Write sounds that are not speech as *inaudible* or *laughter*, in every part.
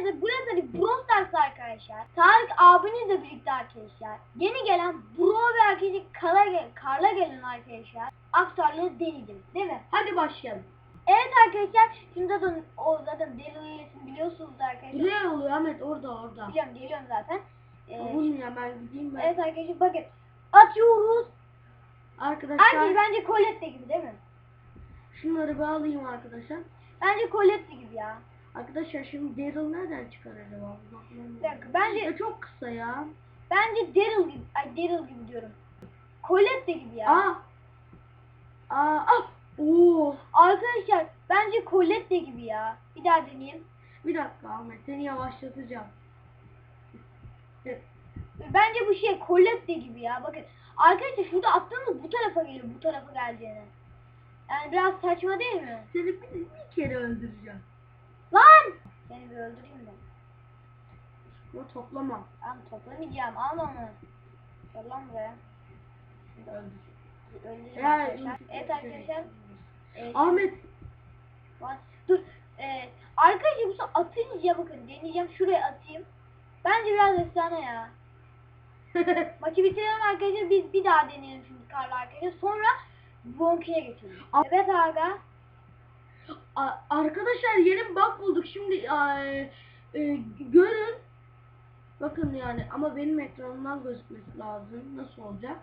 Neyse burası hani Brawl Stars arkadaşlar. Tarık abinizle birlikte arkadaşlar. Yeni gelen Bro ve arkadaşlar Karla, gel- Karla gelen arkadaşlar. Aktarları deneyeceğiz değil mi? Hadi başlayalım. Evet arkadaşlar şimdi zaten o zaten Daryl üyesini biliyorsunuz arkadaşlar. Nereye oluyor Ahmet? Orada orada. Biliyorum geliyorum zaten. Ee, Oğlum ya ben gideyim ben. evet arkadaşlar bakın atıyoruz. Arkadaşlar Arkadaşlar bence Colette gibi değil mi? şunları bir alayım arkadaşlar. Bence Colette gibi ya. Arkadaşlar şimdi Daryl nereden çıkar acaba? Bir dakika bence Ya çok kısa ya. bence Daryl gibi ay Daryl gibi diyorum. Colette gibi ya. Aa. Aa. Ah. Oo. Arkadaşlar bence Colette gibi ya. Bir daha deneyeyim. Bir dakika Ahmet seni yavaşlatacağım. Bence bu şey Colette gibi ya. Bakın arkadaşlar şurada attığımız bu tarafa geliyor. Bu tarafa geleceğine. Yani biraz saçma değil mi? Seni bir, bir kere öldüreceğim. Lan! Seni bir öldüreyim de. Bu toplama. Ben toplamayacağım. Alma onu. Gel lan buraya. Şimdi öldür. Arkadaşlar. Evet arkadaşlar. Evet, Ahmet Bak, Dur. Ee, arkadaşlar bu sefer atınca bakın deneyeceğim. Şuraya atayım. Bence biraz efsane ya. *laughs* Maçı bitirelim arkadaşlar. Biz bir daha deneyelim şimdi Karla arkadaşlar. Sonra Bonki'ye geçelim. Evet aga. A- arkadaşlar yeni bir bug bulduk. Şimdi a- e, görün. Bakın yani ama benim ekranımdan gözükmesi lazım. Nasıl olacak?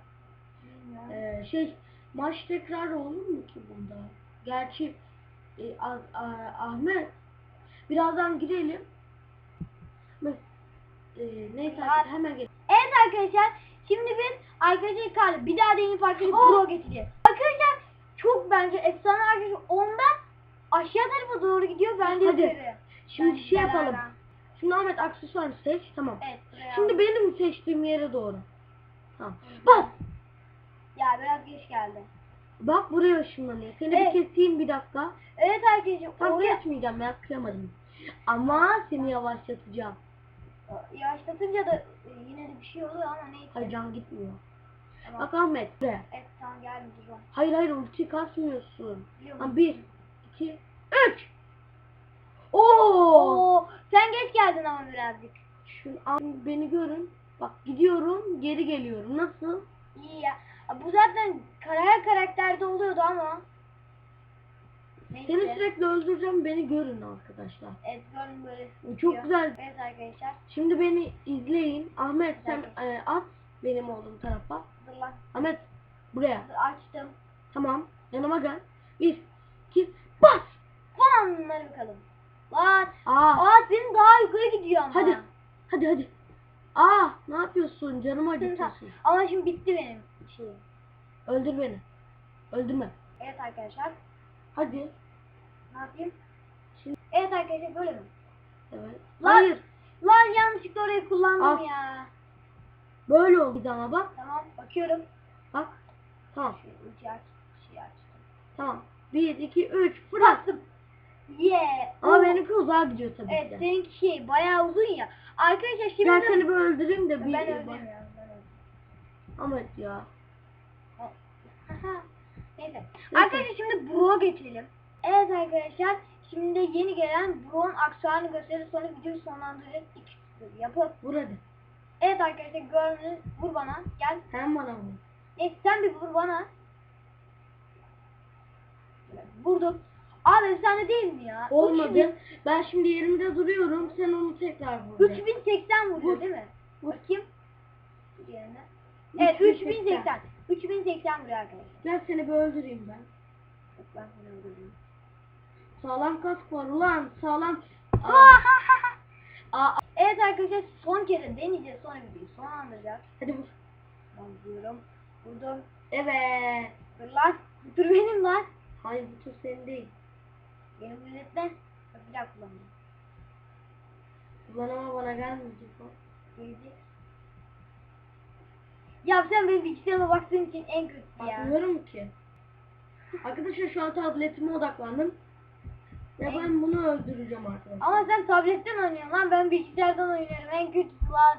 Ee, şey maç tekrar olur mu ki bunda? Gerçi e, A- A- Ahmet birazdan girelim. E, neyse artık hemen gel. Evet arkadaşlar. Şimdi biz arkadaşlar bir daha deneyip arkadaşlar Oh! *gasps* Pro geçeceğiz. Arkadaşlar çok bence efsane arkadaşlar. Ondan aşağı tarafa doğru gidiyor. Bence Hadi. yukarı. Şimdi Bence şey yapalım. beraber. Şimdi Ahmet aksesuarını seç. Tamam. Evet. buraya Şimdi al. benim seçtiğim yere doğru. Tamam. Bas. Ya biraz geç geldi. Bak buraya ışınlanıyor. Seni Evet. bir keseyim bir dakika. Evet arkadaşlar Tam oraya kesmeyeceğim ya kıyamadım. Ama seni yavaşlatacağım. yavaşlatınca da e, yine de bir şey oluyor ama neyse. Hayır can gitmiyor. Tamam. Bak Ahmet buraya. Evet tamam geldi. Hayır hayır ulti kasmıyorsun. Biliyor Tamam musun? bir, iki, üç. Oo. Oo, sen geç geldin ama birazcık. Şu an beni görün. Bak gidiyorum, geri geliyorum. Nasıl? İyi ya. Bu zaten her karakterde oluyordu ama. Neyse. Seni sürekli öldüreceğim, beni görün arkadaşlar. Evet görün böyle. Çok güzel. Evet arkadaşlar. Şimdi beni izleyin. Ahmet sen e, at benim olduğum tarafa. Dur lan. Ahmet buraya. Açtım. Tamam. Yanıma gel. Bir, iki, bas. Bunları bakalım. Lan. Aa. Aa senin daha yukarı gidiyor ama. Hadi. Hadi hadi. Aa, ne yapıyorsun? Canımı acıtıyorsun. Ama şimdi bitti benim şeyim. Öldür beni. Öldürme. Evet arkadaşlar. Hadi. Ne yapayım? Şimdi- Evet arkadaşlar böyle mi? Evet. Lan. Hayır. Lan yanlışlıkla orayı kullandım Al. ya. Böyle oldu ama bak. Tamam bakıyorum. Bak. Tamam. Şu ucu aç. Şey açtım. Tamam. Bir, iki, üç. Fırlat. Bastım. Yeah. Ama Oo. benimki uzağa gidiyor tabii Evet ki de. seninki şey bayağı uzun ya. Arkadaşlar şimdi Gel seni bir öldüreyim de ben bir öldüm bak. ya. Ben öldüm. Ahmet ya. *laughs* Neyse. Arkadaşlar şimdi Bro geçelim. Evet arkadaşlar şimdi yeni gelen Bro'nun aksesuarını gösterir sonra videoyu sonlandıracağız. İki yapıp. Vur hadi. Evet arkadaşlar gördünüz. Vur bana. Gel. Sen bana vur. Neyse sen bir vur bana. Vurdum. Abi efsane değil mi ya? Olmadı. Ben şimdi yerimde duruyorum. Sen onu tekrar vur. 3080 vuruyor Vur. değil mi? Vur. Bakayım. Yerine. Evet 3080. 3080. 3080 vuruyor arkadaşlar. Gel seni bir öldüreyim ben. Bak Ben seni öldürdüm. Sağlam kask var ulan. Sağlam. Aa, aa, evet arkadaşlar son kere deneyeceğiz sonra videoyu sonlandıracağız. hadi vur. Ben vuruyorum. Vurdum. Evet. Dur lan. Tur benim lan. Hayır tur senin değil. Benim milletle. Bak bir daha kullanacağım. Ulan ama bana gelmeyecek o. Gelecek. Ya sen benim bilgisayarıma baktığın için en kötüsü ya. Bakmıyorum ki. Arkadaşlar şu an tabletime odaklandım. Ve ben bunu öldüreceğim arkadaşlar. Ama sen tabletten oynuyorsun lan ben bilgisayardan oynuyorum en kötüsü lan.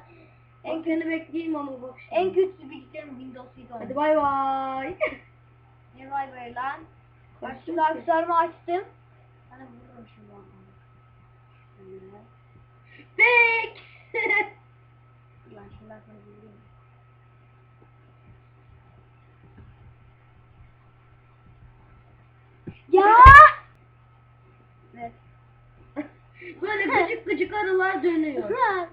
En, seni bekleyeyim ama bak şimdi. en kötüsü bilgisayarım Windows 7 Hadi bay bay. *laughs* Ne vay be lan. Bak şimdi aktarma açtım. Bek. *laughs* Ulan şimdi aktarma gireyim. Ya! *laughs* Böyle gıcık gıcık arılar dönüyor. *laughs*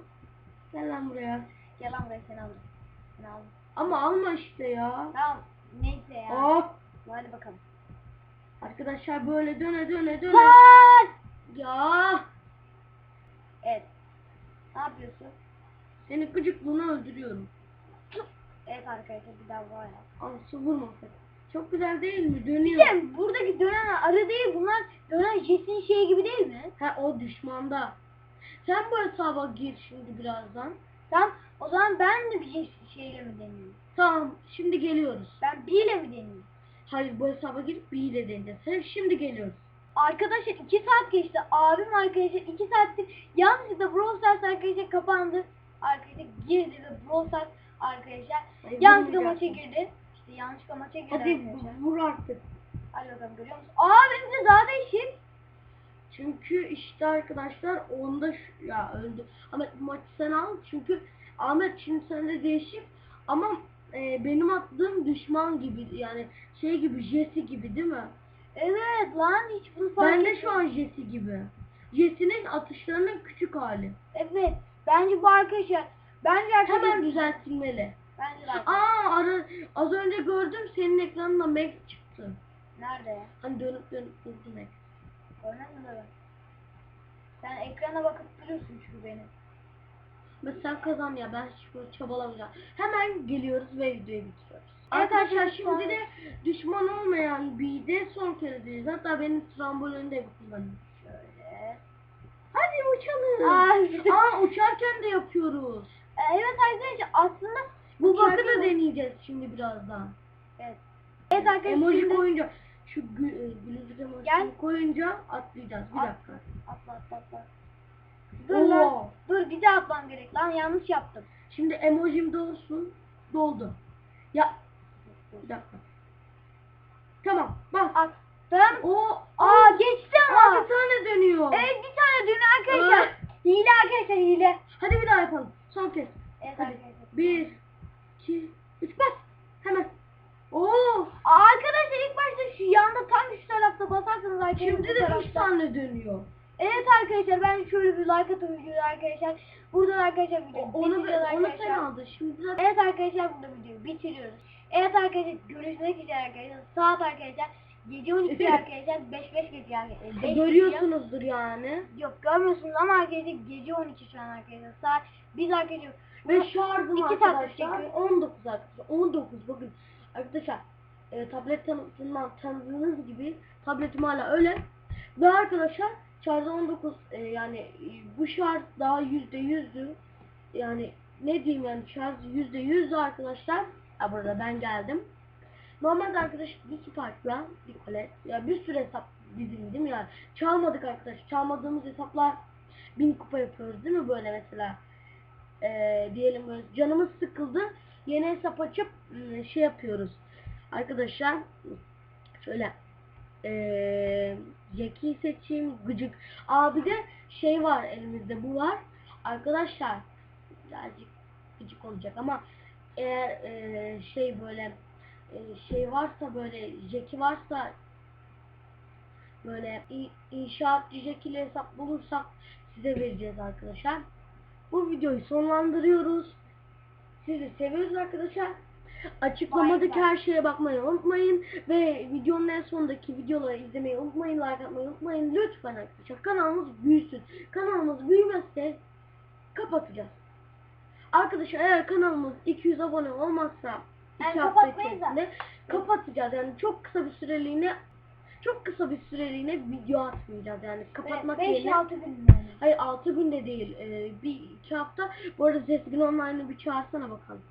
Gel lan buraya. Gel lan buraya seni alırım. Seni alırım. Ama alma işte ya. Tamam. Neyse ya. Hop. Hadi bakalım. Arkadaşlar böyle döne döne döne. Lan! Ya. Evet. Ne yapıyorsun? Seni gıcıklığını öldürüyorum. Evet arkadaşlar bir daha var ya. Al su vurma. Çok güzel değil mi? Dönüyor. de buradaki dönen arı değil bunlar dönen jetin şeyi gibi değil mi? Ha o düşmanda. Sen bu hesaba gir şimdi birazdan. Tamam o zaman ben de bir şey, şeyle mi deneyeyim? Tamam şimdi geliyoruz. Ben bir ile mi deneyeyim? Hayır bu hesaba girip bir ile deneyeceğiz. Şimdi geliyoruz. Arkadaşlar 2 saat geçti. Abim arkadaşlar 2 saattir yanlışlıkla Brawl Stars arkadaşlar kapandı. Arkadaşlar girdi ve Brawl Stars arkadaşlar Ay, yanlışlıkla maça girdi. İşte yanlışlıkla maça girdi Hadi arkadaşlar. vur artık. Hadi bakalım görüyor musun? Aa benim de daha değişik. Çünkü işte arkadaşlar onda şu, ya öldü. Ahmet bu maçı sen al çünkü Ahmet şimdi sende değişik ama e, benim attığım düşman gibi yani şey gibi Jesse gibi değil mi? Evet lan hiç bunu fark Ben de şu an Jesse gibi. Jesse'nin atışlarının küçük hali. Evet. Bence bu arkadaşlar bence arkadaşlar Hemen düzeltilmeli. Bence de. Aa ara, az önce gördüm senin ekranında Max çıktı. Nerede? Hani dönüp dönüp durdu Max. Görmedin mi? Sen ekrana bakıp duruyorsun çünkü beni. Mesela kazan ya ben hiç çabalamayacağım. Hemen geliyoruz ve videoyu bitiriyoruz. Evet Arkadaşlar şimdi de düşman olmayan bir de son kere diyeceğiz. Hatta benim trambolini de kullanayım. Şöyle. Hadi uçalım. Ay. Aa uçarken de yapıyoruz. evet arkadaşlar aslında Bu bakı da deneyeceğiz şimdi birazdan. Evet. Evet arkadaşlar Emoji şimdi- koyunca şu e, gülücük emojisini koyunca atlayacağız. Bir dakika. Atla atla atla. Dur lan. Oo. Dur bir daha atmam gerek lan yanlış yaptım. Şimdi emojim dolsun. Doldu. Ya bir dakika. Tamam bas. Attım. O Aa geçti ama. bir tane dönüyor. Evet bir tane dün arkadaşlar. Hile arkadaşlar hile. Hadi bir daha yapalım. Son kez. Evet Hadi. arkadaşlar. Bir, iki, üç bas. Hemen. Oo. Aa, Arkadaşlar ilk başta şu yanda tam şu tarafta basarsanız arkadaşlar Şimdi de üç tane dönüyor. Evet arkadaşlar ben şöyle bir like atın videoyu arkadaşlar. Buradan arkadaşlar O- videoyu Onu, bitiriyoruz onu arkadaşlar. sen aldın. Şimdi Evet arkadaşlar burada videoyu bitiriyoruz. Evet arkadaşlar görüşmek üzere arkadaşlar. Saat arkadaşlar gece 12 arkadaşlar 5 5 gece arkadaşlar. Beş görüyorsunuzdur yani. Yok görmüyorsunuz ama arkadaşlar gece 12 şu an arkadaşlar. Saat biz arkadaşlar Ve şarjım arkadaşlar çekiyor. 19 arkadaşlar. 19 bakın. Arkadaşlar e, tablet tanıtımından tanıdığınız gibi tabletim hala öyle. Ve arkadaşlar şarjı 19 e, yani bu şarj daha yüzde yüzdü. Yani ne diyeyim yani şarj yüzde yüzdü arkadaşlar. Ha burada ben geldim. Normalde arkadaş bir Spark'la bir Colette ya bir sürü hesap mi yani çalmadık arkadaş çalmadığımız hesaplar bin kupa yapıyoruz değil mi böyle mesela Ee, diyelim böyle canımız sıkıldı yeni hesap açıp ım, şey yapıyoruz arkadaşlar şöyle ee, Jack'i seçeyim gıcık abi de şey var elimizde bu var arkadaşlar birazcık gıcık olacak ama eğer ee, şey böyle ee, şey varsa böyle Jack'i varsa böyle inşaatçı Jack ile hesap bulursak size vereceğiz arkadaşlar. Bu videoyu sonlandırıyoruz. Sizi seviyoruz arkadaşlar. Açıklamadaki her şeye bakmayı unutmayın ve videonun en sonundaki videoları izlemeyi unutmayın, like atmayı unutmayın lütfen arkadaşlar. Kanalımız büyüsün. Kanalımız büyümezse kapatacağız. Arkadaşlar eğer kanalımız 200 abone olmazsa Yani hafta içerisinde kapatacağız. Yani çok kısa bir süreliğine çok kısa bir süreliğine video atmayacağız yani kapatmak 5 yerine. 6 gün yani. Hayır 6 günde değil. Ee, bir iki hafta. Bu arada Zesgin Online'ı bir çağırsana bakalım.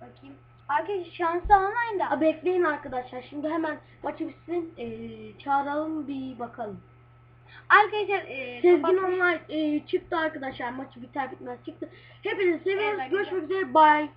Bakayım. Arkadaşlar şansı online da. Aa, bekleyin arkadaşlar. Şimdi hemen maçı bitsin. Ee, çağıralım bir bakalım. Arkadaşlar e, Sezgin Online ee, çıktı arkadaşlar. Maçı biter bitmez çıktı. Hepinizi seviyoruz. Evet, Görüşmek üzere. Bye. Bye.